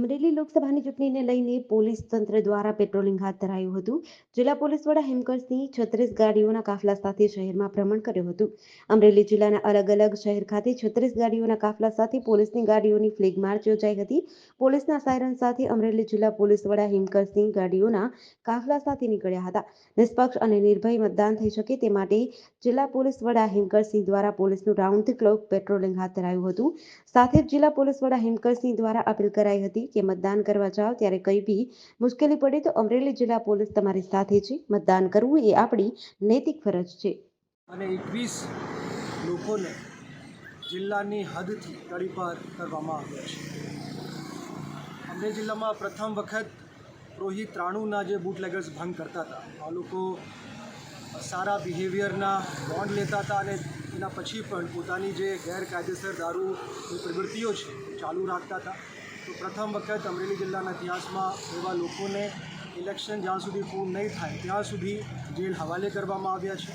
અમરેલી લોકસભાની ચૂંટણીને લઈને પોલીસ તંત્ર દ્વારા પેટ્રોલિંગ હાથ ધરાયું હતું. જિલ્લા પોલીસ વડા હેમકરસિંહ છત્રીસ ગાડીઓના કાફલા સાથે શહેરમાં ભ્રમણ કર્યું હતું. અમરેલી જિલ્લાના અલગ અલગ શહેર ખાતે છત્રીસ ગાડીઓના કાફલા સાથે પોલીસની ગાડીઓની ફ્લેગ માર્ચ યોજાઈ હતી. પોલીસના સાયરન સાથે અમરેલી જિલ્લા પોલીસ વડા હેમકરસિંહ ગાડીઓના કાફલા સાથે નીકળ્યા હતા. નિષ્પક્ષ અને નિર્ભય મતદાન થઈ શકે તે માટે જિલ્લા પોલીસ વડા હેમકરસિંહ દ્વારા પોલીસનું રાઉન્ડ ધ ક્લોક પેટ્રોલિંગ હાથ ધરાયું હતું. સાથે જિલ્લા પોલીસ વડા હેમકરસિંહ દ્વારા અપીલ કરાઈ હતી કે મતદાન કરવા જાઓ ત્યારે કંઈ બી મુશ્કેલી પડે તો અમરેલી જિલ્લા પોલીસ તમારી સાથે છે. મતદાન કરવું એ આપણી નૈતિક ફરજ છે. અને એકવીસ લોકોને જિલ્લાની હદથી તડીપાર કરવામાં આવ્યા છે. અમરેલી જિલ્લામાં પ્રથમ વખત રોહિત ત્રાણુના જે બુટલેગર્સ ભંગ કરતા હતા. આ લોકો સારા બિહેવિયરના બોન્ડ લેતા હતા અને એના પછી પણ પોતાની જે ગેરકાયદેસર દારૂની પ્રવૃત્તિઓ છે, ચાલુ રાખતા હતા. તો પ્રથમ વખત અમરેલી જિલ્લાના ઇતિહાસમાં એવા લોકોને ઇલેક્શન જ્યાં સુધી પૂર્ણ નહીં થાય, ત્યાં સુધી જેલ હવાલે કરવામાં આવ્યા છે.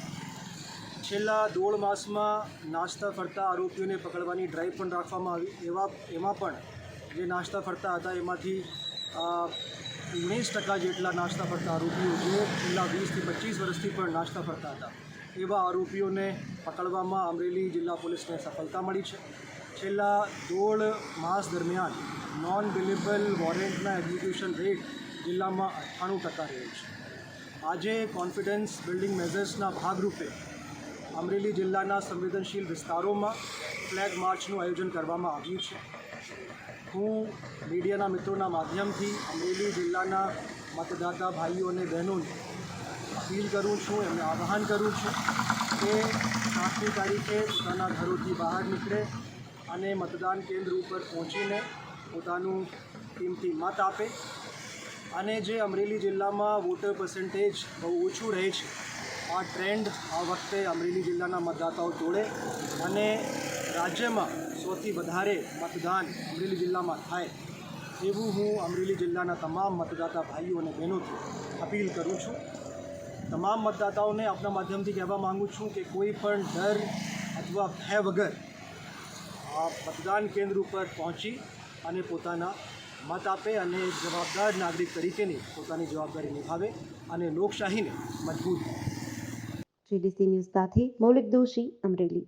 છેલ્લા દોઢ માસમાં નાસ્તા ફરતા આરોપીઓને પકડવાની ડ્રાઈવ પણ રાખવામાં આવી. એવા, એમાં પણ જે નાસ્તા ફરતા હતા, એમાંથી ઓગણીસ ટકા જેટલા નાસ્તા ફરતા આરોપીઓ જે છેલ્લા વીસથી પચીસ વર્ષથી પણ નાસ્તા ફરતા હતા, એવા આરોપીઓને પકડવામાં અમરેલી જિલ્લા પોલીસને સફળતા મળી છે. છેલ્લા દોઢ માસ દરમિયાન નોન બિલેબલ વોરંટના એક્ઝિક્યુશન રેટ જિલ્લામાં અઠ્ઠાણું ટકા રહ્યો છે. આજે કોન્ફિડન્સ બિલ્ડિંગ મેઝર્સના ભાગરૂપે અમરેલી જિલ્લાના સંવેદનશીલ વિસ્તારોમાં ફ્લેગ માર્ચનું આયોજન કરવામાં આવ્યું છે. હું મીડિયાના મિત્રોના માધ્યમથી અમરેલી જિલ્લાના મતદાતા ભાઈઓ અને બહેનોને અપીલ કરું છું, એમને આહ્વાન કરું છું કે સાતમી તારીખે પોતાના ઘરોથી બહાર નીકળે. અને મતદાન કેન્દ્ર ઉપર પહોંચીને પોતાનું કિંમતી મત આપે. અને જે અમરેલી જિલ્લામાં વોટર પર્સન્ટેજ બહુ ઓછું રહે છે, આ ટ્રેન્ડ આ વખતે અમરેલી જિલ્લાના મતદાતાઓ તોડે અને રાજ્યમાં સૌથી વધારે મતદાન અમરેલી જિલ્લામાં થાય એવું હું અમરેલી જિલ્લાના તમામ મતદાતા ભાઈઓ અને બહેનોથી અપીલ કરું છું. તમામ મતદાતાઓને આપના માધ્યમથી કહેવા માગું છું કે કોઈ પણ ડર અથવા ભય વગર આ મતદાન કેન્દ્ર ઉપર પહોંચી અને પોતાના મત આપે અને જવાબદાર નાગરિક તરીકેની પોતાની જવાબદારી નિભાવે અને લોકશાહીને મજબૂત જીડીસી ન્યૂઝ સાથે મૌલિક દોશી અમરેલી.